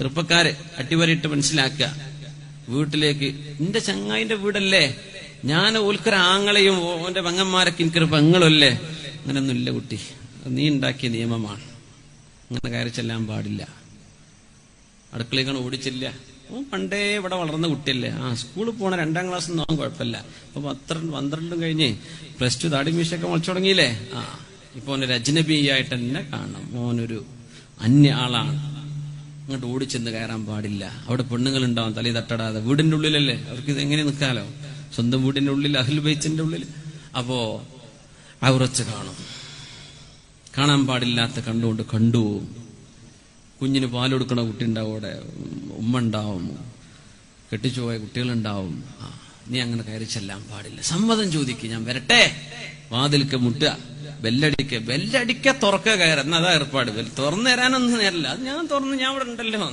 ചെറുപ്പക്കാര് അടിവരയിട്ട് മനസ്സിലാക്കുക. വീട്ടിലേക്ക് എന്റെ ചങ്ങായിന്റെ വീടല്ലേ? ഞാൻ ഓൽക്കൊരു ആങ്ങളെയും ഓന്റെ പെങ്ങന്മാരൊക്കെ എനിക്കൊരു പെങ്ങളുമല്ലേ അങ്ങനൊന്നുമില്ല കുട്ടി. നീ ഉണ്ടാക്കിയ നിയമമാണ്. അങ്ങനെ കയറി ചെല്ലാൻ പാടില്ല. അടുക്കളേക്കാണ് ഓടിച്ചില്ല ഓൻ പണ്ടേ ഇവിടെ വളർന്ന കുട്ടിയല്ലേ? ആ സ്കൂളിൽ പോണ രണ്ടാം ക്ലാസ് ഒന്നും കുഴപ്പമില്ല. അപ്പൊ പന്ത്രണ്ട് പന്ത്രണ്ടും കഴിഞ്ഞ് പ്ലസ് ടു താടി മീശൊക്കെ മുളച്ചു തുടങ്ങിയില്ലേ? ആ ഇപ്പൊ ഓനൊരു അജ്നബിയായിട്ട് തന്നെ കാണണം. മോനൊരു അന്യ ആളാണ്. അങ്ങോട്ട് ഓടിച്ചെന്ന് കയറാൻ പാടില്ല. അവിടെ പെണ്ണുങ്ങൾ ഉണ്ടാവും തലയിൽ തട്ടടാതെ. വീടിന്റെ ഉള്ളിലല്ലേ? അവർക്ക് ഇത് എങ്ങനെ നിൽക്കാലോ? സ്വന്തം വീടിന്റെ ഉള്ളിൽ അഹിൽ ബൈച്ചിന്റെ ഉള്ളിൽ. അപ്പോ അവറച്ച് കാണും. കാണാൻ പാടില്ലാത്ത കണ്ടുകൊണ്ട് കണ്ടു കുഞ്ഞിന് പാൽ കൊടുക്കണ കുട്ടി ഉണ്ടാവും അവിടെ. ഉമ്മ ഉണ്ടാവും. കെട്ടിച്ചു പോയ കുട്ടികളുണ്ടാവും. നീ അങ്ങനെ കയറി ചെല്ലാൻ പാടില്ല. സമ്മതം ചോദിക്കും ഞാൻ വരട്ടെ. വാതിൽക്ക് മുട്ടുക. ബെല്ലടിക്ക ബെല്ലടിക്ക തുറക്ക കയറുന്ന അതാ ഏർപ്പാട്. തുറന്നു തരാനൊന്നും നേരല്ല. അത് ഞാൻ തുറന്ന് ഞാൻ ഇവിടെ ഉണ്ടല്ലോ.